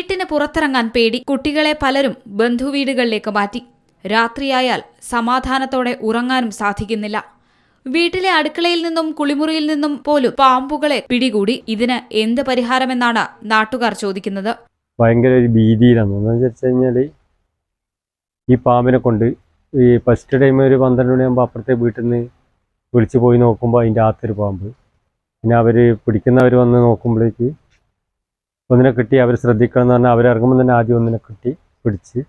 വീട്ടിന് പുറത്തിറങ്ങാൻ പേടി കുട്ടികളെ പലരും ബന്ധുവീടുകളിലേക്ക് മാറ്റി. രാത്രിയായാൽ സമാധാനത്തോടെ ഉറങ്ങാനും സാധിക്കുന്നില്ല. വീട്ടിലെ അടുക്കളയിൽ നിന്നും കുളിമുറിയിൽ നിന്നും പോലും പാമ്പുകളെ പിടികൂടി ഇതിന് എന്ത് പരിഹാരമെന്നാണ് നാട്ടുകാർ ചോദിക്കുന്നത്. ഭയങ്കര ഒരു ഭീതിയിലാണ്. എന്ന് വെച്ച് കഴിഞ്ഞാൽ ഈ പാമ്പിനെ കൊണ്ട് ഈ ഫസ്റ്റ് ടൈം ഒരു പന്ത്രണ്ട് മണിയാകുമ്പോൾ അപ്പുറത്തെ വീട്ടിൽ നിന്ന് വിളിച്ചു പോയി നോക്കുമ്പോൾ അതിന്റെ അകത്തൊരു പാമ്പ്. പിന്നെ അവർ പിടിക്കുന്നവർ വന്ന് നോക്കുമ്പോഴേക്ക് ഒന്നിനെ കിട്ടി അവർ ശ്രദ്ധിക്കണം എന്ന് പറഞ്ഞാൽ അവരിറങ്ങുമ്പോൾ തന്നെ ആദ്യം ഒന്നിനെ കിട്ടി പിടിച്ച്.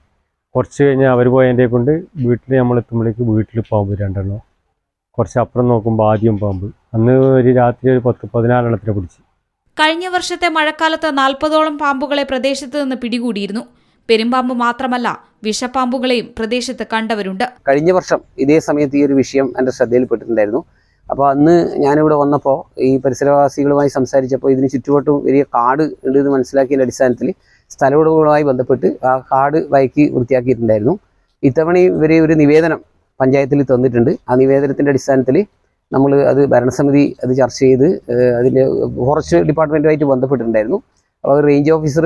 കുറച്ച് കഴിഞ്ഞ് അവർ പോയതിന്റെ കൊണ്ട് വീട്ടിൽ നമ്മൾ എത്തുമ്പോഴേക്ക് വീട്ടിൽ പാമ്പ് രണ്ടെണ്ണം. കുറച്ച് അപ്പുറം നോക്കുമ്പോൾ ആദ്യം പാമ്പ്. അന്ന് ഒരു രാത്രി ഒരു പത്ത് പതിനാലെണ്ണത്തിനെ പിടിച്ച്. കഴിഞ്ഞ വർഷത്തെ മഴക്കാലത്ത് നാൽപ്പതോളം പാമ്പുകളെ പ്രദേശത്ത് നിന്ന് പിടികൂടിയിരുന്നു. പെരുമ്പാമ്പ് മാത്രമല്ല വിഷപ്പാമ്പുകളെയും പ്രദേശത്ത് കണ്ടവരുണ്ട്. കഴിഞ്ഞ വർഷം ഇതേ സമയത്ത് ഈ ഒരു വിഷയം എന്റെ ശ്രദ്ധയിൽപ്പെട്ടിട്ടുണ്ടായിരുന്നു. അപ്പോൾ അന്ന് ഞാനിവിടെ വന്നപ്പോൾ ഈ പരിസരവാസികളുമായി സംസാരിച്ചപ്പോൾ ഇതിന് ചുറ്റുവട്ടും വലിയ കാട് ഉണ്ട് എന്ന് മനസ്സിലാക്കിയതിന്റെ അടിസ്ഥാനത്തിൽ സ്ഥലവുടമകളുമായി ബന്ധപ്പെട്ട് ആ കാട് വയക്കി വൃത്തിയാക്കിയിട്ടുണ്ടായിരുന്നു. ഇത്തവണ ഇവർ ഒരു നിവേദനം പഞ്ചായത്തിൽ തന്നിട്ടുണ്ട്. ആ നിവേദനത്തിന്റെ അടിസ്ഥാനത്തിൽ നമ്മൾ അത് ഭരണസമിതി അത് ചർച്ച ചെയ്ത് അതിന്റെ ഫോറസ്റ്റ് ഡിപ്പാർട്ട്മെന്റുമായിട്ട് ബന്ധപ്പെട്ടിട്ടുണ്ടായിരുന്നു. അപ്പോൾ റേഞ്ച് ഓഫീസർ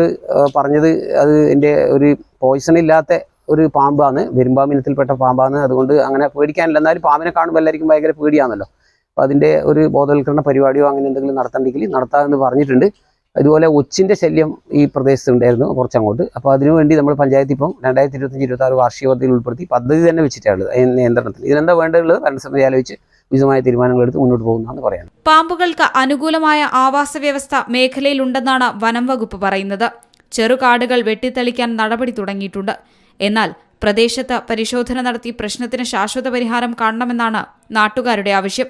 പറഞ്ഞത് അത് എന്റെ ഒരു പോയിസൺ ഇല്ലാത്ത ഒരു പാമ്പാണ് പെരുമ്പാമ്പിനത്തിൽപ്പെട്ട പാമ്പാണ്. അതുകൊണ്ട് അങ്ങനെ പേടിക്കാനില്ല. എന്നാലും പാമ്പിനെ കാണുമ്പോൾ എല്ലാവർക്കും ഭയങ്കര പേടിയാണല്ലോ. അപ്പോൾ അതിന്റെ ഒരു ബോധവൽക്കരണ പരിപാടിയോ അങ്ങനെ എന്തെങ്കിലും നടത്തണ്ടെങ്കിൽ നടത്താമെന്ന് പറഞ്ഞിട്ടുണ്ട്. അതുപോലെ ഒച്ചിന്റെ ശല്യം ഈ പ്രദേശത്ത് ഉണ്ടായിരുന്നു കുറച്ചങ്ങോട്ട് അപ്പോൾ അതിനുവേണ്ടി നമ്മൾ പഞ്ചായത്ത് ഇപ്പം രണ്ടായിരത്തി ഇരുപത്തഞ്ച് ഇരുപത്തി ആറ് വാർഷിക പദ്ധതിയിൽ ഉൾപ്പെടുത്തി പദ്ധതി തന്നെ വെച്ചിട്ടാണ് അതിന് നിയന്ത്രണത്തിന് ഇതിനെന്താ വേണ്ടതുള്ളത്? ഭരണസമിതി ആലോചിച്ച് വിശദമായ തീരുമാനങ്ങൾ എടുത്ത് മുന്നോട്ട് പോകുന്നതാണ് പറയാം പാമ്പുകൾക്ക് അനുകൂലമായ ആവാസ വ്യവസ്ഥ മേഖലയിലുണ്ടെന്നാണ് വനം വകുപ്പ് പറയുന്നത്. ചെറുകാടുകൾ വെട്ടിത്തെളിക്കാൻ നടപടി തുടങ്ങിയിട്ടുണ്ട്. എന്നാൽ പ്രദേശത്ത് പരിശോധന നടത്തി പ്രശ്നത്തിന് ശാശ്വത പരിഹാരം കാണണമെന്നാണ് നാട്ടുകാരുടെ ആവശ്യം.